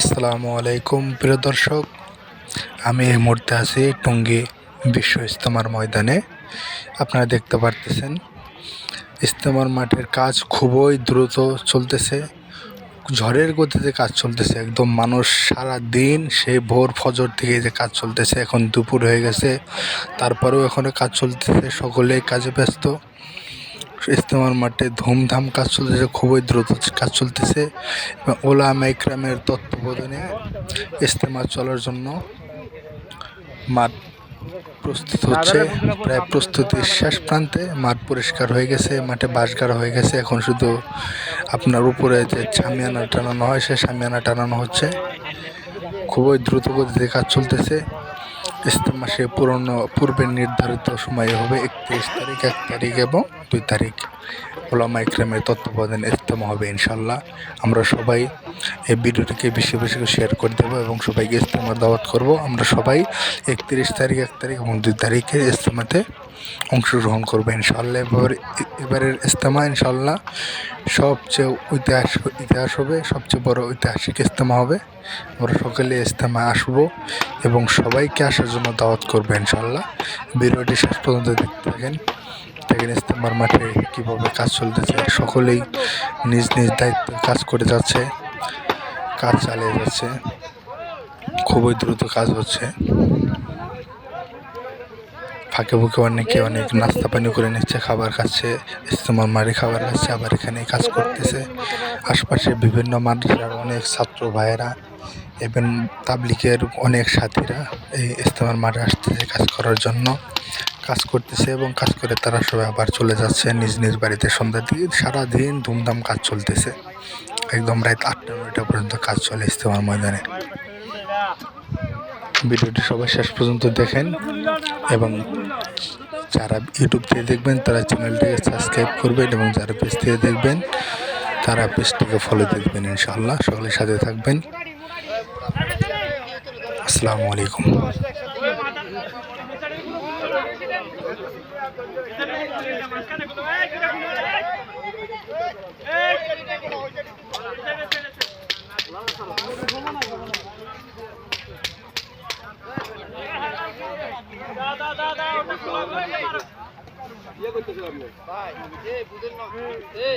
আসসালামু আলাইকুম, প্রিয় দর্শক। আমি এই মুহূর্তে আছি টঙ্গী বিশ্ব ইস্তেমার ময়দানে। আপনারা দেখতে পারতেছেন ইস্তেমার মাঠের কাজ খুবই দ্রুত চলতেছে। ঝড়ের গতিতে কাজ চলতেছে, একদম মানুষ সারা দিন সেই ভোর ফজর থেকে যে কাজ চলতেছে, এখন দুপুর হয়ে গেছে। তারপরেও এখনও কাজ চলতেছে, সকলেই কাজে ব্যস্ত। ইস্তেমার মাঠে ধুমধাম কাজ চলতেছে, খুবই দ্রুত কাজ চলতেছে। এবং ওলা মাইক্রামের তত্ত্বাবধানে ইস্তেমা চলার জন্য মাঠ প্রস্তুত হচ্ছে। প্রায় প্রস্তুতির শেষ প্রান্তে মাঠ পরিষ্কার হয়ে গেছে, মাঠে বাঁশ গাড়া হয়ে গেছে। এখন শুধু আপনার উপরে যে ছামিয়ানা টানানো হয়, সে সামিয়ানা টানানো হচ্ছে। খুবই দ্রুত গতিতে কাজ চলতেছে। ইস্তেমা সে পুরনো পূর্বে নির্ধারিত সময় হবে একত্রিশ তারিখ, এক তারিখ এবং দুই তারিখ। ওলামা ইকরামের তত্ত্বাবধানে ইস্তেমা হবে ইনশাল্লাহ আমরা সবাই এই ভিডিওটিকে বেশি বেশি শেয়ার করে দেবো এবং সবাইকে ইস্তেমার দাওয়াত করব। আমরা সবাই একত্রিশ তারিখ, এক তারিখ এবং দুই তারিখে ইস্তেমাতে অংশগ্রহণ করব ইনশাল্লাহ এবার, এবারের ইস্তেমা ইনশাল্লাহ সবচেয়ে ঐতিহাস ইতিহাস হবে, সবচেয়ে বড় ঐতিহাসিক ইস্তেমা হবে। আমরা সকালে ইস্তেমা আসব এবং সবাইকে আসার জন্য দাওয়াত করব ইনশাল্লাহ ভিডিওটি শেষ পর্যন্ত দেখতে থাকেন। দেখেন ইস্তেমার মাঠে কীভাবে কাজ চলতেছে। সকলেই নিজ নিজ দায়িত্বে কাজ করে যাচ্ছে, কাজ চালিয়ে যাচ্ছে। খুবই দ্রুত কাজ হচ্ছে। ফাঁকে বুকে অনেকে অনেক নাস্তা পানি করে নিচ্ছে, খাবার খাচ্ছে, ইস্তেমার মারি খাবার খাচ্ছে, আবার এখানে কাজ করতেছে। আশপাশে বিভিন্ন মাদ্রাসার অনেক ছাত্র ভাইয়েরা এবং তাবলিকের অনেক সাথীরা এই ইস্তেমার মাঠে আসতেছে কাজ করার জন্য। কাজ করতেছে এবং কাজ করে তারা সবাই আবার চলে যাচ্ছে নিজ নিজ বাড়িতে। সন্ধ্যার দিকে সারাদিন ধুমধাম কাজ চলতেছে। একদম রাত আটটা, নয়টা পর্যন্ত কাজ চলে ইস্তেমার ময়দানে। ভিডিওটি সবাই শেষ পর্যন্ত দেখেন এবং যারা ইউটিউব থেকে দেখবেন, তারা চ্যানেলটিকে সাবস্ক্রাইব করবেন এবং যারা পেজ থেকে দেখবেন, তারা পেজটিকে ফলো দেখবেন ইনশাআল্লাহ। সকলের সাথে থাকবেন। আসসালামু আলাইকুম এই যে শর্ট লাগবে না শুনেন আমরা বারণ করি এই দেন না এই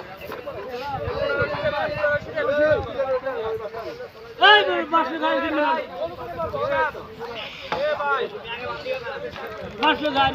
মাথা দেন। মাথা দেন।